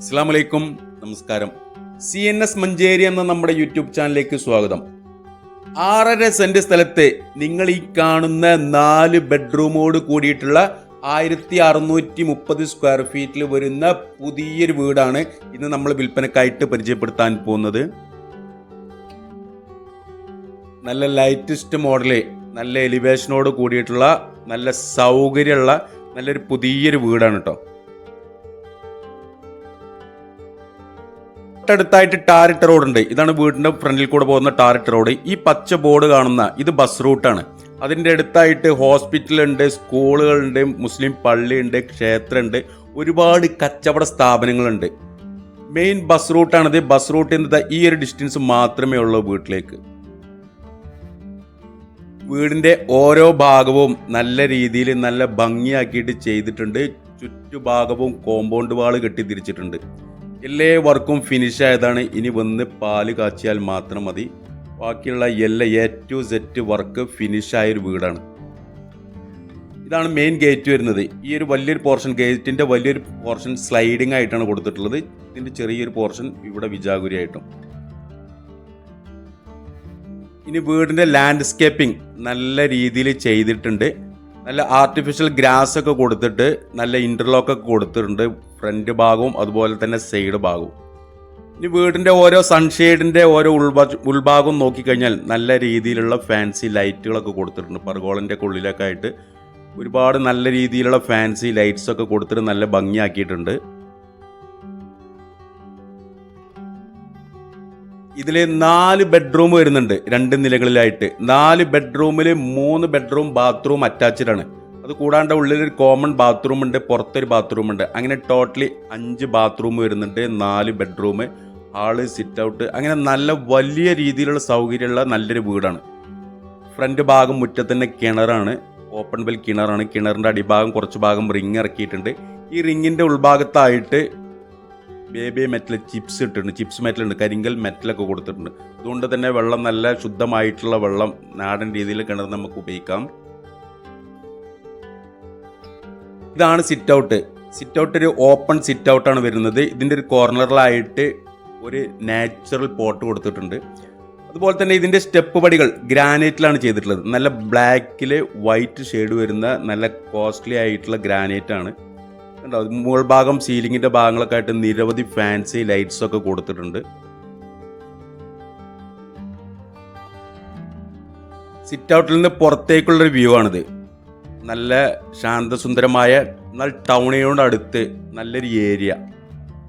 അസ്സാം വലൈക്കും നമസ്കാരം. സി എൻ എസ് മഞ്ചേരി എന്ന നമ്മുടെ യൂട്യൂബ് ചാനലിലേക്ക് സ്വാഗതം. ആറര സെന്റ് സ്ഥലത്തെ നിങ്ങൾ ഈ കാണുന്ന നാല് ബെഡ്റൂമോട് കൂടിയിട്ടുള്ള ആയിരത്തി അറുന്നൂറ്റി മുപ്പത് സ്ക്വയർ ഫീറ്റിൽ വരുന്ന പുതിയൊരു വീടാണ് ഇന്ന് നമ്മൾ വിൽപ്പനക്കായിട്ട് പരിചയപ്പെടുത്താൻ പോകുന്നത്. നല്ല ലൈറ്റസ്റ്റ് മോഡൽ നല്ല എലിവേഷനോട് കൂടിയിട്ടുള്ള നല്ല സൗകര്യമുള്ള നല്ലൊരു പുതിയൊരു വീടാണ് കേട്ടോ തൊട്ടടുത്തായിട്ട് റോഡ് ഉണ്ട്. ഇതാണ് വീടിന്റെ ഫ്രണ്ടിൽ കൂടെ പോകുന്ന ടാറിട്ട് റോഡ് ഈ പച്ച ബോർഡ് കാണുന്ന ഇത് ബസ് റൂട്ടാണ് അതിന്റെ അടുത്തായിട്ട് ഹോസ്പിറ്റലുണ്ട് സ്കൂളുകളുണ്ട് മുസ്ലിം പള്ളിയുണ്ട് ക്ഷേത്രമുണ്ട് ഒരുപാട് കച്ചവട സ്ഥാപനങ്ങളുണ്ട്. മെയിൻ ബസ് റൂട്ടാണിത് ബസ് റൂട്ടിൽ നിന്ന് ഈ ഒരു ഡിസ്റ്റൻസ് മാത്രമേ ഉള്ളൂ വീട്ടിലേക്ക്. വീടിന്റെ ഓരോ ഭാഗവും നല്ല രീതിയിൽ നല്ല ഭംഗിയാക്കിയിട്ട് ചെയ്തിട്ടുണ്ട്. ചുറ്റുഭാഗവും കോമ്പൗണ്ട് വാൾ കെട്ടി തിരിച്ചിട്ടുണ്ട്. എല്ലാ വർക്കും ഫിനിഷ് ആയതാണ്. ഇനി വന്ന് പാൽ കാച്ചിയാൽ മാത്രം മതി. ബാക്കിയുള്ള എല്ലാ A to set work finish ഒരു വീടാണ്. ഇതാണ് മെയിൻ ഗേറ്റ് വരുന്നത്. ഈ ഒരു വലിയൊരു പോർഷൻ ഗേറ്റിന്റെ വലിയൊരു പോർഷൻ സ്ലൈഡിംഗ് ആയിട്ടാണ് കൊടുത്തിട്ടുള്ളത്. ഇതിന്റെ ചെറിയൊരു പോർഷൻ ഇവിടെ വിജാഗുരി ആയിട്ടും. ഇനി വീടിന്റെ ലാൻഡ്സ്കേപ്പിംഗ് നല്ല രീതിയിൽ ചെയ്തിട്ടുണ്ട്. നല്ല ആർട്ടിഫിഷ്യൽ ഗ്രാസ് ഒക്കെ കൊടുത്തിട്ട് നല്ല ഇന്റർലോക്ക് ഒക്കെ കൊടുത്തിട്ടുണ്ട്. ഫ്രണ്ട് ഭാഗവും അതുപോലെ തന്നെ സൈഡ് ഭാഗവും. ഇനി വീടിന്റെ ഓരോ സൺഷെയ്ഡിന്റെ ഓരോ ഉൾഭാ ഉൾഭാഗം നോക്കിക്കഴിഞ്ഞാൽ നല്ല രീതിയിലുള്ള ഫാൻസി ലൈറ്റുകളൊക്കെ കൊടുത്തിട്ടുണ്ട്. പർഗോളന്റെ ഉള്ളിലൊക്കെ ആയിട്ട് ഒരുപാട് നല്ല രീതിയിലുള്ള ഫാൻസി ലൈറ്റ്സ് ഒക്കെ കൊടുത്തിട്ട് നല്ല ഭംഗിയാക്കിയിട്ടുണ്ട്. ഇതിൽ നാല് ബെഡ്റൂം വരുന്നുണ്ട് രണ്ട് നിലകളിലായിട്ട്. നാല് ബെഡ്റൂമിൽ മൂന്ന് ബെഡ്റൂം ബാത്റൂം അറ്റാച്ച്ഡ് ആണ്. അത് കൂടാണ്ട് ഉള്ളിൽ ഒരു കോമൺ ബാത്റൂം ഉണ്ട് പുറത്തൊരു ബാത്റൂം ഉണ്ട്. അങ്ങനെ ടോട്ടലി അഞ്ച് ബാത്റൂം വരുന്നുണ്ട് നാല് ബെഡ്റൂം ഹാൾ സിറ്റ് ഔട്ട് അങ്ങനെ നല്ല വലിയ രീതിയിലുള്ള സൗകര്യമുള്ള നല്ലൊരു വീടാണ്. ഫ്രണ്ട് ഭാഗം മുറ്റത്തിന്റെ കിണറാണ് ഓപ്പൺ വെൽ കിണറാണ്. കിണറിന്റെ അടിഭാഗം കുറച്ച് ഭാഗം റിങ് ഇറക്കിയിട്ടുണ്ട്. ഈ റിങ്ങിന്റെ ഉൾഭാഗത്തായിട്ട് ബേബി മെറ്റൽ ചിപ്സ് ഇട്ടിട്ടുണ്ട്. ചിപ്സ് മെറ്റൽ ഉണ്ട്. കരിങ്കൽ മെറ്റലൊക്കെ കൊടുത്തിട്ടുണ്ട്. അതുകൊണ്ട് തന്നെ വെള്ളം നല്ല ശുദ്ധമായിട്ടുള്ള വെള്ളം നാടൻ രീതിയിൽ കിണർ നമുക്ക് ഉപയോഗിക്കാം. ഇതാണ് സിറ്റ് ഔട്ട് സിറ്റ് ഔട്ട് ഒരു ഓപ്പൺ സിറ്റ് ഔട്ടാണ് വരുന്നത്. ഇതിന്റെ ഒരു കോർണറിലായിട്ട് ഒരു നാച്ചുറൽ പോട്ട് കൊടുത്തിട്ടുണ്ട്. അതുപോലെ തന്നെ ഇതിന്റെ സ്റ്റെപ്പ് പടികൾ ഗ്രാനൈറ്റിലാണ് ചെയ്തിട്ടുള്ളത്. നല്ല ബ്ലാക്കിൽ വൈറ്റ് ഷെയ്ഡ് വരുന്ന നല്ല കോസ്റ്റ്ലി ആയിട്ടുള്ള ഗ്രാനൈറ്റ് കണ്ടോ മുകൾ ഭാഗം സീലിങ്ങിന്റെ ഭാഗങ്ങളൊക്കെ ആയിട്ട് നിരവധി ഫാൻസി ലൈറ്റ്സൊക്കെ കൊടുത്തിട്ടുണ്ട്. സിറ്റ് ഔട്ടിൽ നിന്ന് പുറത്തേക്കുള്ളൊരു വ്യൂ ആണിത്. നല്ല ശാന്തസുന്ദരമായ എന്നാൽ ടൗണിനോട് അടുത്ത് നല്ലൊരു ഏരിയ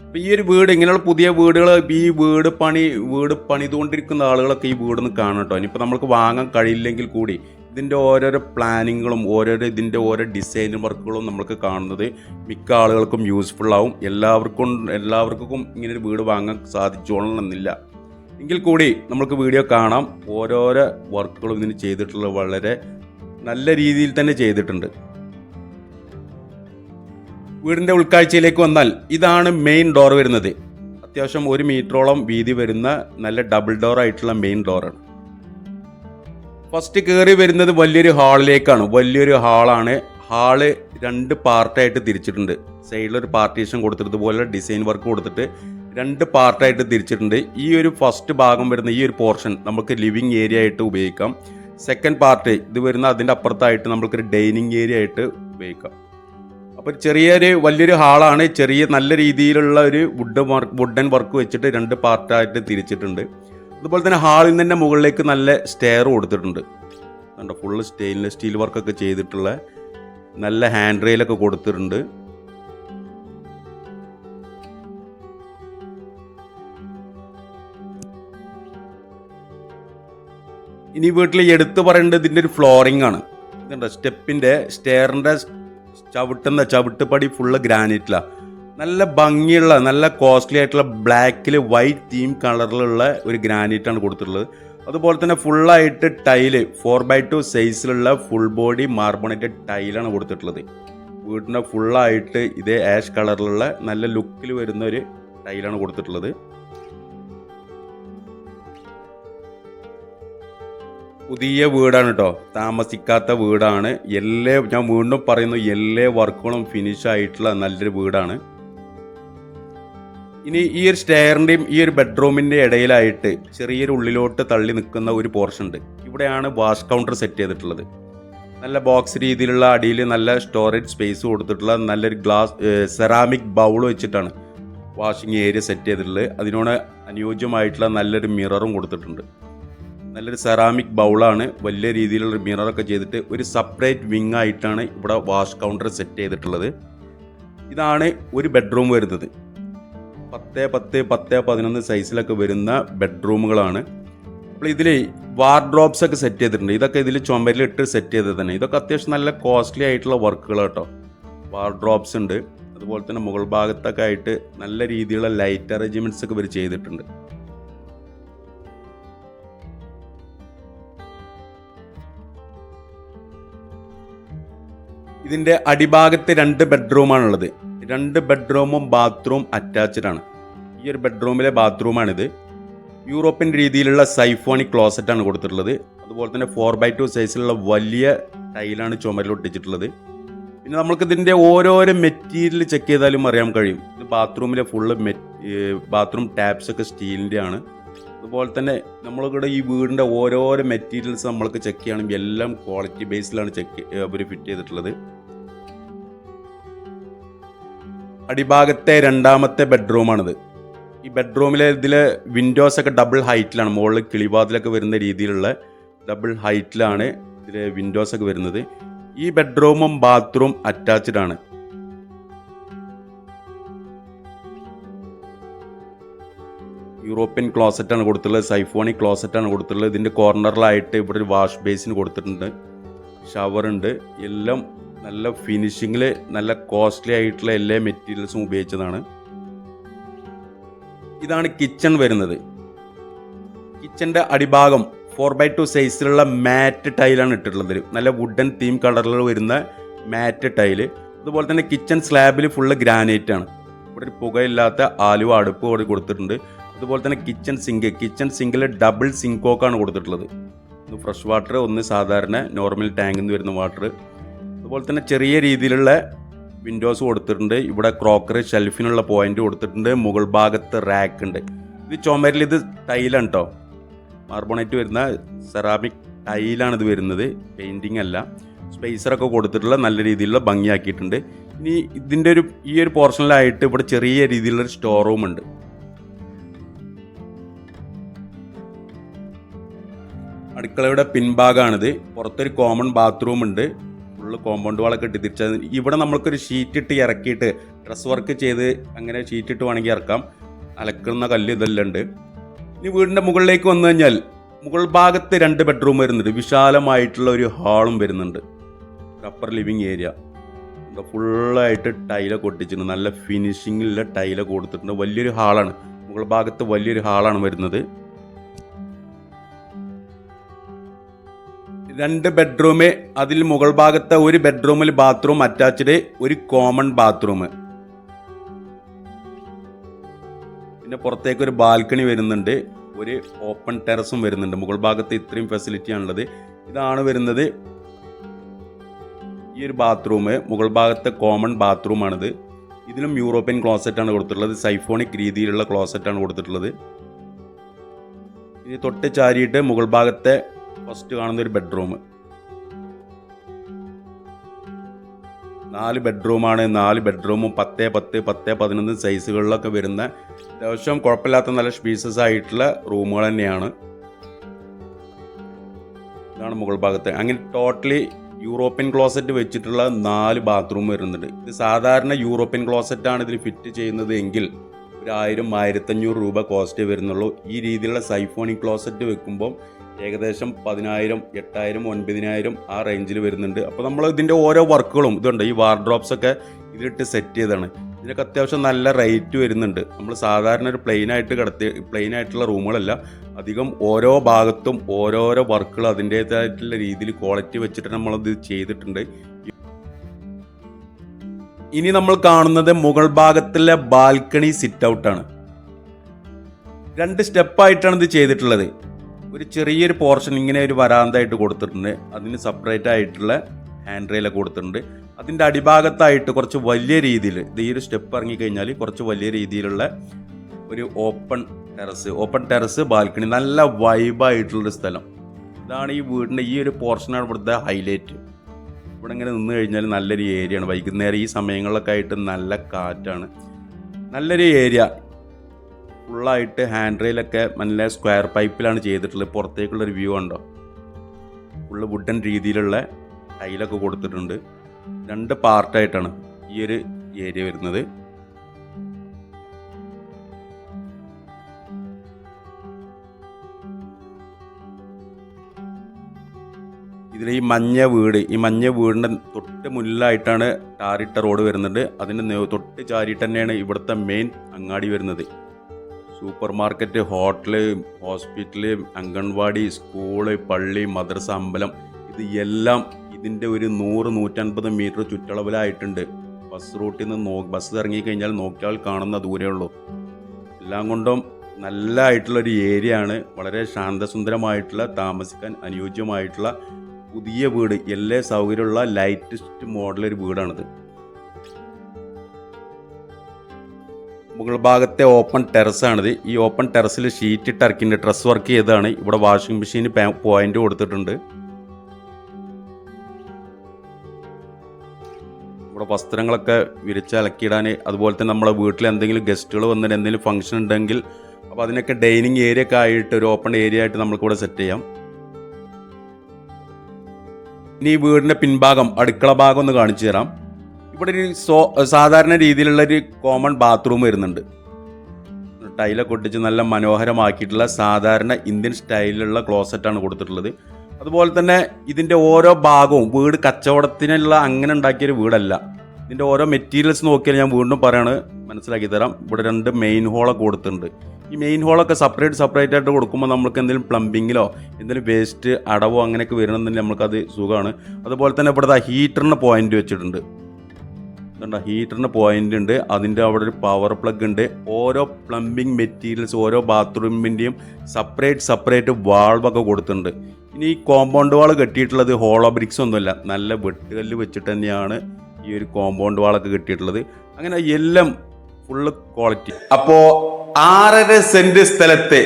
അപ്പോൾ ഈ ഒരു വീട് ഇങ്ങനെയുള്ള പുതിയ വീടുകൾ ഈ വീട് പണി വീട് പണിതുകൊണ്ടിരിക്കുന്ന ആളുകളൊക്കെ ഈ വീടൊന്ന് കാണണം കേട്ടോ. ഇനിയിപ്പോൾ നമ്മൾക്ക് വാങ്ങാൻ കഴിയില്ലെങ്കിൽ കൂടി ഇതിന്റെ ഓരോരോ പ്ലാനിങ്ങുകളും ഓരോരോ ഇതിന്റെ ഓരോ ഡിസൈൻ വർക്കുകളും നമുക്ക് കാണുന്നത് മിക്ക ആളുകൾക്കും യൂസ്ഫുൾ ആവും. എല്ലാവർക്കും എല്ലാവർക്കും ഇങ്ങനൊരു വീട് വാങ്ങാൻ സാധിച്ചോളണമെന്നില്ല എങ്കിൽ കൂടി നമുക്ക് വീഡിയോ കാണാം. ഓരോരോ വർക്കുകളും ഇതിന് ചെയ്തിട്ടുള്ള വളരെ നല്ല രീതിയിൽ തന്നെ ചെയ്തിട്ടുണ്ട്. വീടിന്റെ ഉൾക്കാഴ്ചയിലേക്ക് വന്നാൽ ഇതാണ് മെയിൻ ഡോർ വരുന്നത്. അത്യാവശ്യം ഒരു മീറ്ററോളം വീതി വരുന്ന നല്ല ഡബിൾ ഡോർ ആയിട്ടുള്ള മെയിൻ ഡോറാണ് ഫസ്റ്റ് കയറി വരുന്നത് വലിയൊരു ഹാളിലേക്കാണ്. വലിയൊരു ഹാളാണ്. ഹാൾ രണ്ട് പാർട്ടായിട്ട് തിരിച്ചിട്ടുണ്ട്. സൈഡിലൊരു പാർട്ടീഷൻ കൊടുത്തിട്ട് പോലെ ഡിസൈൻ വർക്ക് കൊടുത്തിട്ട് രണ്ട് പാർട്ടായിട്ട് തിരിച്ചിട്ടുണ്ട്. ഈ ഒരു ഫസ്റ്റ് ഭാഗം വരുന്ന ഈ ഒരു പോർഷൻ നമുക്ക് ലിവിങ് ഏരിയ ആയിട്ട് ഉപയോഗിക്കാം. സെക്കൻഡ് പാർട്ട് ഇത് വരുന്ന അതിന്റെ അപ്പുറത്തായിട്ട് നമുക്കൊരു ഡൈനിങ് ഏരിയ ആയിട്ട് ഉപയോഗിക്കാം. അപ്പോൾ ചെറിയൊരു വലിയൊരു ഹാളാണ്. ചെറിയ നല്ല രീതിയിലുള്ള ഒരു വുഡ് വർക്ക് വുഡൻ വർക്ക് വെച്ചിട്ട് രണ്ട് പാർട്ടായിട്ട് തിരിച്ചിട്ടുണ്ട്. അതുപോലെ തന്നെ ഹാളിൽ നിന്ന് തന്നെ മുകളിലേക്ക് നല്ല സ്റ്റെയർ കൊടുത്തിട്ടുണ്ട്. കണ്ടോ ഫുള്ള് സ്റ്റെയിൻലെസ് സ്റ്റീൽ വർക്കൊക്കെ ചെയ്തിട്ടുള്ള നല്ല ഹാൻഡ് റെയിലൊക്കെ കൊടുത്തിട്ടുണ്ട്. ഇനി വീട്ടിൽ എടുത്തു പറയേണ്ടത് ഇതിന്റെ ഒരു ഫ്ലോറിംഗ് ആണ്. കണ്ടോ സ്റ്റെപ്പിന്റെ സ്റ്റെയറിന്റെ ചവിട്ടുന്ന ചവിട്ടുപടി ഫുള്ള് ഗ്രാനൈറ്റിലാണ് നല്ല ഭംഗിയുള്ള നല്ല കോസ്റ്റ്ലി ആയിട്ടുള്ള ബ്ലാക്കിൽ വൈറ്റ് തീം കളറിലുള്ള ഒരു ഗ്രാനൈറ്റാണ് കൊടുത്തിട്ടുള്ളത്. അതുപോലെ തന്നെ ഫുള്ളായിട്ട് ടൈൽ ഫോർ ബൈ ടു സൈസിലുള്ള ഫുൾ ബോഡി മാർബണേറ്റഡ് ടൈലാണ് കൊടുത്തിട്ടുള്ളത്. വീടിന്റെ ഫുള്ളായിട്ട് ഇതേ ആഷ് കളറിലുള്ള നല്ല ലുക്കിൽ വരുന്ന ഒരു ടൈലാണ് കൊടുത്തിട്ടുള്ളത്. പുതിയ വീടാണ് കേട്ടോ താമസിക്കാത്ത വീടാണ്. എല്ലാ ഞാൻ വീണ്ടും പറയുന്നു എല്ലാ വർക്കുകളും ഫിനിഷ് ആയിട്ടുള്ള നല്ലൊരു വീടാണ്. ഇനി ഈ ഒരു സ്റ്റെയറിന്റെയും ഈ ഒരു ബെഡ്റൂമിന്റെ ഇടയിലായിട്ട് ചെറിയൊരു ഉള്ളിലോട്ട് തള്ളി നിൽക്കുന്ന ഒരു പോർഷൻ ഉണ്ട്. ഇവിടെയാണ് വാഷ് കൗണ്ടർ സെറ്റ് ചെയ്തിട്ടുള്ളത്. നല്ല ബോക്സ് രീതിയിലുള്ള അടിയിൽ നല്ല സ്റ്റോറേജ് സ്പേസ് കൊടുത്തിട്ടുള്ള നല്ലൊരു ഗ്ലാസ് സെറാമിക് ബൗൾ വെച്ചിട്ടാണ് വാഷിംഗ് ഏരിയ സെറ്റ് ചെയ്തിട്ടുള്ളത്. അതിനോട് അനുയോജ്യമായിട്ടുള്ള നല്ലൊരു മിററും കൊടുത്തിട്ടുണ്ട്. നല്ലൊരു സെറാമിക് ബൗളാണ് വലിയ രീതിയിലുള്ള മിററൊക്കെ ചെയ്തിട്ട് ഒരു സെപ്പറേറ്റ് വിങ് ആയിട്ടാണ് ഇവിടെ വാഷ് കൗണ്ടർ സെറ്റ് ചെയ്തിട്ടുള്ളത്. ഇതാണ് ഒരു ബെഡ്റൂം വരുന്നത്. പത്ത് പത്ത് പത്ത് പതിനൊന്ന് സൈസിലൊക്കെ വരുന്ന ബെഡ്റൂമുകളാണ്. അപ്പോൾ ഇതിൽ വാർഡ്രോബ്സ് ഒക്കെ സെറ്റ് ചെയ്തിട്ടുണ്ട്. ഇതൊക്കെ ഇതിൽ ചുമരിലിട്ട് സെറ്റ് ചെയ്തത് തന്നെ. ഇതൊക്കെ അത്യാവശ്യം നല്ല കോസ്റ്റ്ലി ആയിട്ടുള്ള വർക്കുകൾ കേട്ടോ വാർഡ്രോബ്സ് ഉണ്ട്. അതുപോലെ തന്നെ മുകൾ ഭാഗത്തൊക്കെ ആയിട്ട് നല്ല രീതിയിലുള്ള ലൈറ്റ് അറേഞ്ച്മെന്റ്സ് ഒക്കെ ഇവർ ചെയ്തിട്ടുണ്ട്. ഇതിന്റെ അടിഭാഗത്ത് രണ്ട് ബെഡ്റൂമാണുള്ളത് രണ്ട് ബെഡ്റൂമും ബാത്റൂം അറ്റാച്ച്ഡ് ആണ്. ഈ ഒരു ബെഡ്റൂമിലെ ബാത്റൂമാണിത് യൂറോപ്യൻ രീതിയിലുള്ള സൈഫോണി ക്ലോസറ്റ് ആണ് കൊടുത്തിട്ടുള്ളത്. അതുപോലെ തന്നെ ഫോർ ബൈ ടു സൈസിലുള്ള വലിയ ടൈലാണ് ചുമരിലൊട്ടിച്ചിട്ടുള്ളത് പിന്നെ നമുക്ക് ഇതിന്റെ ഓരോരോ മെറ്റീരിയൽ ചെക്ക് ചെയ്താലും അറിയാൻ കഴിയും. ഇത് ബാത്റൂമിലെ ഫുള്ള് ബാത്റൂം ടാപ്സ് ഒക്കെ സ്റ്റീലിന്റെ ആണ്. അതുപോലെ തന്നെ നമ്മളിവിടെ ഈ വീടിന്റെ ഓരോരോ മെറ്റീരിയൽസ് നമ്മൾക്ക് ചെക്ക് ചെയ്യണം എല്ലാം ക്വാളിറ്റി ബേസിലാണ് ചെക്ക് അവർ ഫിറ്റ് ചെയ്തിട്ടുള്ളത്. അടിഭാഗത്തെ രണ്ടാമത്തെ ബെഡ്റൂമാണിത്. ഈ ബെഡ്റൂമിലെ ഇതിലെ വിൻഡോസ് ഒക്കെ ഡബിൾ ഹൈറ്റിലാണ് മുകളിൽ കിളിവാതിലൊക്കെ വരുന്ന രീതിയിലുള്ള ഡബിൾ ഹൈറ്റിലാണ് ഇതിലെ വിൻഡോസ് ഒക്കെ വരുന്നത്. ഈ ബെഡ്റൂമും ബാത്റൂം അറ്റാച്ച്ഡ് ആണ്. യൂറോപ്യൻ ക്ലോസറ്റ് ആണ് കൊടുത്തിട്ടുള്ളത് സൈഫോണി ക്ലോസറ്റ് ആണ് കൊടുത്തിട്ടുള്ളത്. ഇതിന്റെ കോർണറിലായിട്ട് ഇവിടെ ഒരു വാഷ് ബേസിന് കൊടുത്തിട്ടുണ്ട്. ഷവർ ഉണ്ട്. എല്ലാം നല്ല ഫിനിഷിങ്ങിൽ നല്ല കോസ്റ്റ്ലി ആയിട്ടുള്ള എല്ലാ മെറ്റീരിയൽസും ഉപയോഗിച്ചതാണ്. ഇതാണ് കിച്ചൺ വരുന്നത്. കിച്ചന്റെ അടിഭാഗം ഫോർ ബൈ ടു സൈസിലുള്ള മാറ്റ് ടൈലാണ് ഇട്ടിട്ടുള്ളത്. നല്ല വുഡൻ തീം കളറിൽ വരുന്ന മാറ്റ് ടൈൽ അതുപോലെ തന്നെ കിച്ചൺ സ്ലാബിൽ ഫുള്ള് ഗ്രാനൈറ്റ് ആണ്. ഇവിടെ ഒരു പുകയില്ലാത്ത ആലുവ അടുപ്പ് ഇവിടെ കൊടുത്തിട്ടുണ്ട്. അതുപോലെ തന്നെ കിച്ചൺ സിങ്ക് കിച്ചൺ സിങ്കിൽ ഡബിൾ സിങ്കോക്കാണ് കൊടുത്തിട്ടുള്ളത്. ഒന്ന് ഫ്രഷ് വാട്ടർ ഒന്ന് സാധാരണ നോർമൽ ടാങ്കിൽ നിന്ന് വരുന്ന വാട്ടർ അതുപോലെ തന്നെ ചെറിയ രീതിയിലുള്ള വിൻഡോസ് കൊടുത്തിട്ടുണ്ട്. ഇവിടെ ക്രോക്കറി ഷെൽഫിനുള്ള പോയിന്റ് കൊടുത്തിട്ടുണ്ട്. മുകൾ ഭാഗത്ത് റാക്ക് ഉണ്ട്. ഇത് ചുമരിൽ ഇത് ടൈലാണ് കേട്ടോ മാർബോണൈറ്റ് വരുന്ന സെറാമിക് ടൈലാണ് ഇത് വരുന്നത്. പെയിന്റിങ് അല്ല. സ്പേസറൊക്കെ കൊടുത്തിട്ടുള്ള നല്ല രീതിയിലുള്ള ഭംഗിയാക്കിയിട്ടുണ്ട്. ഇനി ഇതിന്റെ ഒരു ഈ ഒരു പോർഷനിലായിട്ട് ഇവിടെ ചെറിയ രീതിയിലുള്ള ഒരു സ്റ്റോർ റൂം ഉണ്ട്. അടുക്കളയുടെ പിൻഭാഗമാണിത്. പുറത്തൊരു കോമൺ ബാത്റൂം ഉണ്ട്. ഫുള്ള് കോമ്പൗണ്ട് വാളൊക്കെ ഇട്ട് തിരിച്ചത് ഇവിടെ നമ്മൾക്കൊരു ഷീറ്റ് ഇട്ട് ഇറക്കിയിട്ട് ഡ്രസ് വർക്ക് ചെയ്ത് അങ്ങനെ ഷീറ്റ് ഇട്ട് വേണമെങ്കിൽ ഇറക്കാം. അലക്കുന്ന കല്ല് ഇതെല്ലാം ഉണ്ട്. ഇനി വീടിന്റെ മുകളിലേക്ക് വന്നു കഴിഞ്ഞാൽ മുകൾ ഭാഗത്ത് രണ്ട് ബെഡ്റൂം വരുന്നുണ്ട്. വിശാലമായിട്ടുള്ള ഒരു ഹാളും വരുന്നുണ്ട്. അപ്പർ ലിവിങ് ഏരിയ എന്താ ഫുള്ളായിട്ട് ടൈലൊക്കെ കൊട്ടിച്ചിട്ടുണ്ട് നല്ല ഫിനിഷിങ്ങിലുള്ള ടൈലൊക്കെ കൊടുത്തിട്ടുണ്ട്. വലിയൊരു ഹാളാണ് മുകൾ ഭാഗത്ത് വലിയൊരു ഹാളാണ് വരുന്നത്. രണ്ട് ബെഡ്റൂം അതിൽ മുകൾ ഭാഗത്തെ ഒരു ബെഡ്റൂമിൽ ബാത്റൂം അറ്റാച്ച്ഡ് ഒരു കോമൺ ബാത്റൂം പിന്നെ പുറത്തേക്ക് ഒരു ബാൽക്കണി വരുന്നുണ്ട്. ഒരു ഓപ്പൺ ടെറസും വരുന്നുണ്ട്. മുകൾ ഭാഗത്ത് ഇത്രയും ഫെസിലിറ്റി ആണുള്ളത്. ഇതാണ് വരുന്നത് ഈ ഒരു ബാത്റൂം മുകൾ ഭാഗത്തെ കോമൺ ബാത്റൂമാണിത് ഇതിലും യൂറോപ്യൻ ക്ലോസറ്റ് ആണ് കൊടുത്തിട്ടുള്ളത്. സൈഫോണിക് രീതിയിലുള്ള ക്ലോസറ്റ് ആണ് കൊടുത്തിട്ടുള്ളത്. ഇനി തൊട്ട് ചാരിയിട്ട് മുകൾ ഭാഗത്തെ ഫസ്റ്റ് കാണുന്ന ഒരു ബെഡ്റൂം. നാല് ബെഡ്റൂമാണ്. നാല് ബെഡ്റൂമും പത്ത് പത്ത് പത്ത് പതിനൊന്ന് സൈസുകളിലൊക്കെ വരുന്ന അത്യാവശ്യം കുഴപ്പമില്ലാത്ത നല്ല സ്പീസസ് ആയിട്ടുള്ള റൂമുകൾ തന്നെയാണ്. ഇതാണ് മുകൾ ഭാഗത്ത്. അങ്ങനെ ടോട്ടലി യൂറോപ്യൻ ക്ലോസറ്റ് വെച്ചിട്ടുള്ള നാല് ബാത്റൂം വരുന്നുണ്ട്. ഇത് സാധാരണ യൂറോപ്യൻ ക്ലോസറ്റ് ആണ് ഇതിൽ ഫിറ്റ് ചെയ്യുന്നത് എങ്കിൽ ഒരു ആയിരം ആയിരത്തഞ്ഞൂറ് രൂപ കോസ്റ്റ് വരുന്നുള്ളൂ. ഈ രീതിയിലുള്ള സൈഫോണിക് ക്ലോസറ്റ് വെക്കുമ്പോൾ ഏകദേശം പതിനായിരം എട്ടായിരം ഒൻപതിനായിരം ആ റേഞ്ചിൽ വരുന്നുണ്ട്. അപ്പോൾ നമ്മൾ ഇതിന്റെ ഓരോ വർക്കുകളും ഇതുണ്ട്. ഈ വാർഡ്രോപ്സ് ഒക്കെ ഇതിലിട്ട് സെറ്റ് ചെയ്താണ് ഇതിനൊക്കെ അത്യാവശ്യം നല്ല റേറ്റ് വരുന്നുണ്ട്. നമ്മൾ സാധാരണ ഒരു പ്ലെയിൻ ആയിട്ട് കിടത്തി പ്ലെയിൻ ആയിട്ടുള്ള റൂമുകളല്ല. അധികം ഓരോ ഭാഗത്തും ഓരോരോ വർക്കുകൾ അതിന്റേതായിട്ടുള്ള രീതിയിൽ ക്വാളിറ്റി വെച്ചിട്ട് നമ്മളത് ചെയ്തിട്ടുണ്ട്. ഇനി നമ്മൾ കാണുന്നത് മുകൾ ഭാഗത്തിലെ ബാൽക്കണി സിറ്റ് ഔട്ടാണ് രണ്ട് സ്റ്റെപ്പായിട്ടാണ് ഇത് ചെയ്തിട്ടുള്ളത്. ഒരു ചെറിയൊരു പോർഷൻ ഇങ്ങനെ ഒരു വരാന്തായിട്ട് കൊടുത്തിട്ടുണ്ട്. അതിന് സെപ്പറേറ്റ് ആയിട്ടുള്ള ഹാൻഡ് റെയിലൊക്കെ കൊടുത്തിട്ടുണ്ട്. അതിന്റെ അടിഭാഗത്തായിട്ട് കുറച്ച് വലിയ രീതിയിൽ ഇത് ഈ ഒരു സ്റ്റെപ്പ് ഇറങ്ങിക്കഴിഞ്ഞാൽ കുറച്ച് വലിയ രീതിയിലുള്ള ഒരു open terrace open terrace balcony നല്ല വൈബായിട്ടുള്ളൊരു സ്ഥലം. ഇതാണ് ഈ വീടിന്റെ ഈ ഒരു പോർഷനാണ് ഇവിടുത്തെ ഹൈലൈറ്റ് ഇവിടെ ഇങ്ങനെ നിന്ന് കഴിഞ്ഞാൽ നല്ലൊരു ഏരിയയാണ് വൈകുന്നേരം ഈ സമയങ്ങളിലൊക്കെ ആയിട്ട് നല്ല കാറ്റാണ്. നല്ലൊരു ഏരിയ ഫുള്ളായിട്ട് ഹാൻഡ് റെയിലൊക്കെ നല്ല സ്ക്വയർ പൈപ്പിലാണ് ചെയ്തിട്ടുള്ളത്. പുറത്തേക്കുള്ളൊരു വ്യൂ ഉണ്ടോ ഫുള്ള് വുഡൻ രീതിയിലുള്ള ടൈലൊക്കെ കൊടുത്തിട്ടുണ്ട്. രണ്ട് പാർട്ടായിട്ടാണ് ഈ ഒരു ഏരിയ വരുന്നത്. ഇതിൽ ഈ മഞ്ഞ വീട് ഈ മഞ്ഞ വീടിന്റെ തൊട്ട് മുന്നിലായിട്ടാണ് ടാറിട്ട റോഡ് വരുന്നുണ്ട് അതിന്റെ തൊട്ട് ചാരിയിട്ട് തന്നെയാണ് ഇവിടുത്തെ മെയിൻ അങ്ങാടി വരുന്നത്. Supermarket hotel hospital anganwadi school പള്ളി മദ്രസ അമ്പലം. ഇത് എല്ലാം ഇതിന്റെ ഒരു നൂറ് നൂറ്റൻപത് മീറ്റർ ചുറ്റളവിലായിട്ടുണ്ട്. ബസ് റൂട്ടിൽ നിന്ന് നോ ബസ് ഇറങ്ങിക്കഴിഞ്ഞാൽ നോക്കിയാൽ കാണുന്ന ദൂരേ ഉള്ളൂ. എല്ലാം കൊണ്ടും നല്ല ആയിട്ടുള്ളൊരു ഏരിയ ആണ്. വളരെ ശാന്തസുന്ദരമായിട്ടുള്ള താമസിക്കാൻ അനുയോജ്യമായിട്ടുള്ള പുതിയ വീട്. എല്ലാ സൗകര്യമുള്ള ലൈറ്റസ്റ്റ് മോഡലൊരു വീടാണിത്. മുകൾ ഭാഗത്തെ ഓപ്പൺ ടെറസാണിത് ഈ ഓപ്പൺ ടെറസിൽ ഷീറ്റ് ഇട്ട് ഇറക്കിന്റെ ഡ്രസ് വർക്ക് ചെയ്തതാണ്. ഇവിടെ വാഷിംഗ് മെഷീന് പോയിന്റ് കൊടുത്തിട്ടുണ്ട്. ഇവിടെ വസ്ത്രങ്ങളൊക്കെ വിരിച്ച് അലക്കിയിടാൻ അതുപോലെ തന്നെ നമ്മളെ വീട്ടിൽ എന്തെങ്കിലും ഗസ്റ്റുകൾ വന്നിട്ട് എന്തെങ്കിലും ഫംഗ്ഷൻ ഉണ്ടെങ്കിൽ അപ്പോൾ അതിനൊക്കെ ഡൈനിങ് ഏരിയ ഒക്കെ ആയിട്ട് ഒരു ഓപ്പൺ ഏരിയ ആയിട്ട് നമുക്ക് ഇവിടെ സെറ്റ് ചെയ്യാം. ഇനി ഈ വീടിന്റെ പിൻഭാഗം അടുക്കള ഭാഗം ഒന്ന് കാണിച്ചു തരാം. ഇവിടെ ഒരു സോ സാധാരണ രീതിയിലുള്ള ഒരു കോമൺ ബാത്റൂം വരുന്നുണ്ട്. ടൈലൊക്കെ ഒട്ടിച്ച് നല്ല മനോഹരമാക്കിയിട്ടുള്ള സാധാരണ ഇന്ത്യൻ സ്റ്റൈലിലുള്ള ക്ലോസറ്റാണ് കൊടുത്തിട്ടുള്ളത്. അതുപോലെ തന്നെ ഇതിന്റെ ഓരോ ഭാഗവും വീട് കച്ചവടത്തിനുള്ള അങ്ങനെ ഉണ്ടാക്കിയൊരു വീടല്ല. ഇതിന്റെ ഓരോ മെറ്റീരിയൽസ് നോക്കിയാൽ ഞാൻ വീണ്ടും പറയാണ് മനസ്സിലാക്കി തരാം. ഇവിടെ രണ്ട് മെയിൻ ഹോളൊക്കെ കൊടുത്തിട്ടുണ്ട്. ഈ മെയിൻ ഹോളൊക്കെ സെപ്പറേറ്റ് സെപ്പറേറ്റ് ആയിട്ട് കൊടുക്കുമ്പോൾ നമുക്ക് എന്തെങ്കിലും പ്ലംബിങ്ങിലോ എന്തെങ്കിലും വേസ്റ്റ് അടവോ അങ്ങനെയൊക്കെ വരണമെന്നുണ്ടെങ്കിൽ നമുക്കത് സുഖമാണ്. അതുപോലെ തന്നെ ഇവിടുത്തെ ഹീറ്ററിന് പോയിന്റ് വെച്ചിട്ടുണ്ട്. ഇതുണ്ട് ഹീറ്ററിന് പോയിന്റ് ഉണ്ട്. അതിന്റെ അവിടെ ഒരു പവർ പ്ലഗ് ഉണ്ട്. ഓരോ പ്ലംബിംഗ് മെറ്റീരിയൽസ് ഓരോ ബാത്റൂമിന്റെയും സെപ്പറേറ്റ് സെപ്പറേറ്റ് വാൾവൊക്കെ കൊടുത്തിട്ടുണ്ട്. ഇനി ഈ കോമ്പൗണ്ട് വാൾ കെട്ടിയിട്ടുള്ളത് ഹോളോ ബ്രിക്സ് ഒന്നുമില്ല നല്ല വെട്ടുകല്ല് വെച്ചിട്ട് തന്നെയാണ് ഈ ഒരു കോമ്പൗണ്ട് വാളൊക്കെ കെട്ടിയിട്ടുള്ളത്. അങ്ങനെ എല്ലാം ഫുള്ള് ക്വാളിറ്റി അപ്പോൾ ആറര സെന്റ് സ്ഥലത്തെ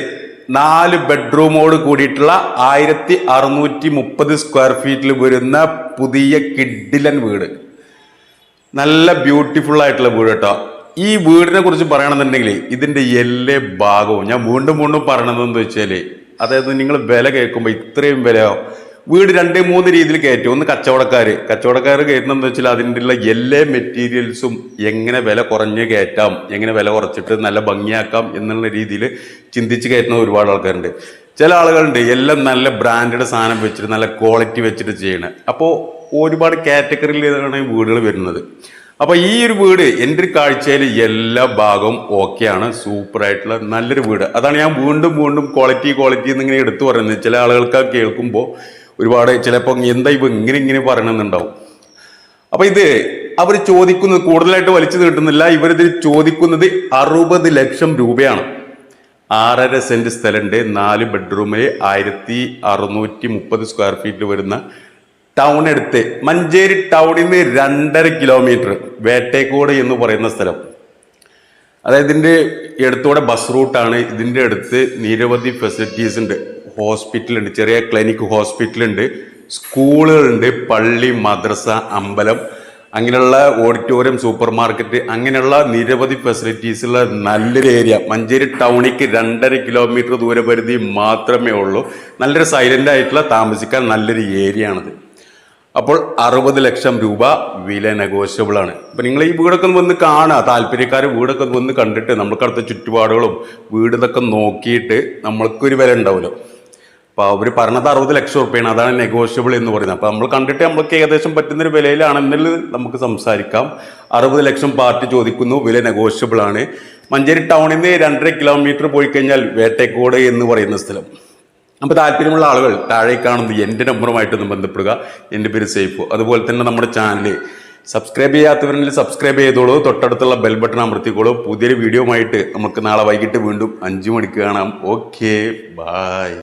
നാല് ബെഡ്റൂമോട് കൂടിയിട്ടുള്ള ആയിരത്തി അറുന്നൂറ്റി മുപ്പത് സ്ക്വയർ ഫീറ്റിൽ വരുന്ന പുതിയ കിഡിലൻ വീട്. നല്ല ബ്യൂട്ടിഫുൾ ആയിട്ടുള്ള വീട് കേട്ടോ. ഈ വീടിനെ കുറിച്ച് പറയണമെന്നുണ്ടെങ്കിൽ ഇതിന്റെ എല്ലാ ഭാഗവും ഞാൻ വീണ്ടും വീണ്ടും പറയണതെന്ന് വെച്ചാൽ അതായത് നിങ്ങൾ വില കേൾക്കുമ്പോൾ ഇത്രയും വിലയോ വീട് രണ്ട് മൂന്ന് രീതിയിൽ കയറ്റും. ഒന്ന് കച്ചവടക്കാർ കച്ചവടക്കാർ കയറ്റുന്നതെന്ന് വെച്ചാൽ അതിന്റെ ഉള്ള എല്ലാ മെറ്റീരിയൽസും എങ്ങനെ വില കുറഞ്ഞ് കയറ്റാം എങ്ങനെ വില കുറച്ചിട്ട് നല്ല ഭംഗിയാക്കാം എന്നുള്ള രീതിയിൽ ചിന്തിച്ച് കയറ്റുന്ന ഒരുപാട് ആൾക്കാരുണ്ട്. ചില ആളുകളുണ്ട് എല്ലാം നല്ല ബ്രാൻഡഡ് സാധനം വെച്ചിട്ട് നല്ല ക്വാളിറ്റി വെച്ചിട്ട് ചെയ്യണേ. അപ്പോൾ ഒരുപാട് കാറ്റഗറിയിലാണ് വീടുകൾ വരുന്നത്. അപ്പോൾ ഈ ഒരു വീട് എന്റെ ഒരു കാഴ്ചയിൽ എല്ലാ ഭാഗവും ഓക്കെയാണ് സൂപ്പറായിട്ടുള്ള നല്ലൊരു വീട്. അതാണ് ഞാൻ വീണ്ടും വീണ്ടും ക്വാളിറ്റി ക്വാളിറ്റി എന്നിങ്ങനെ എടുത്തു പറയുന്നത്. ചില ആളുകൾക്ക് കേൾക്കുമ്പോൾ ഒരുപാട് ചിലപ്പോൾ എന്താ ഇവ ഇങ്ങനെ ഇങ്ങനെ പറയണമെന്നുണ്ടാവും. അപ്പോൾ ഇത് അവർ ചോദിക്കുന്നത് കൂടുതലായിട്ട് വലിച്ചു കിട്ടുന്നില്ല ഇവരിത് ചോദിക്കുന്നത് അറുപത് ലക്ഷം രൂപയാണ്. ആറര സെന്റ് സ്ഥലമുണ്ട്. നാല് ബെഡ്റൂമിൽ ആയിരത്തി അറുന്നൂറ്റി മുപ്പത് സ്ക്വയർ ഫീറ്റിൽ വരുന്ന ടൗൺ എടുത്ത് മഞ്ചേരി ടൗണിൽ നിന്ന് രണ്ടര കിലോമീറ്റർ വേട്ടേക്കോട് എന്ന് പറയുന്ന സ്ഥലം. അതായത് ഇതിന്റെ അടുത്തൂടെ ബസ് റൂട്ടാണ് ഇതിന്റെ അടുത്ത് നിരവധി ഫെസിലിറ്റീസ് ഉണ്ട്. ഹോസ്പിറ്റലുണ്ട് ചെറിയ ക്ലിനിക് ഹോസ്പിറ്റലുണ്ട് സ്കൂളുകളുണ്ട്. പള്ളി മദ്രസ അമ്പലം. അങ്ങനെയുള്ള ഓഡിറ്റോറിയം സൂപ്പർ മാർക്കറ്റ് അങ്ങനെയുള്ള നിരവധി ഫെസിലിറ്റീസ് ഉള്ള നല്ലൊരു ഏരിയ മഞ്ചേരി ടൗണിക്ക് രണ്ടര കിലോമീറ്റർ ദൂരപരിധി മാത്രമേ ഉള്ളൂ. നല്ലൊരു സൈലന്റ് ആയിട്ടുള്ള താമസിക്കാൻ നല്ലൊരു ഏരിയ ആണിത്. അപ്പോൾ അറുപത് ലക്ഷം രൂപ വില നെഗോഷ്യബിൾ ആണ്. അപ്പൊ നിങ്ങൾ ഈ വീടൊക്കെ വന്ന് കാണുക. താല്പര്യക്കാർ വീടൊക്കെ വന്ന് കണ്ടിട്ട് നമ്മൾക്ക് അടുത്ത ചുറ്റുപാടുകളും വീട് ഇതൊക്കെ നോക്കിയിട്ട് നമ്മൾക്കൊരു വില ഉണ്ടാവുമല്ലോ. അപ്പോൾ അവർ പറഞ്ഞത് അറുപത് ലക്ഷം റുപ്യാണ് അതാണ് നെഗോഷ്യബിൾ എന്ന് പറയുന്നത്. അപ്പോൾ നമ്മൾ കണ്ടിട്ട് നമ്മൾക്ക് ഏകദേശം പറ്റുന്നൊരു വിലയിലാണെന്നിൽ നമുക്ക് സംസാരിക്കാം. അറുപത് ലക്ഷം പാർട്ടി ചോദിക്കുന്നു. വില നെഗോഷ്യബിൾ ആണ്. മഞ്ചേരി ടൗണിൽ നിന്ന് രണ്ടര കിലോമീറ്റർ പോയി കഴിഞ്ഞാൽ വേട്ടേക്കോട് എന്ന് പറയുന്ന സ്ഥലം. അപ്പോൾ താല്പര്യമുള്ള ആളുകൾ താഴെ കാണുന്ന എന്റെ നമ്പറുമായിട്ടൊന്ന് ബന്ധപ്പെടുക. എന്റെ പേര് സേഫ് അതുപോലെ തന്നെ നമ്മുടെ ചാനൽ സബ്സ്ക്രൈബ് ചെയ്യാത്തവരെങ്കിൽ സബ്സ്ക്രൈബ് ചെയ്തോളൂ. തൊട്ടടുത്തുള്ള ബെൽ ബട്ടൺ അമർത്തിക്കോളൂ. പുതിയൊരു വീഡിയോ ആയിട്ട് നമുക്ക് നാളെ വൈകിട്ട് വീണ്ടും അഞ്ചു മണിക്ക് കാണാം. ഓക്കെ. ബായ്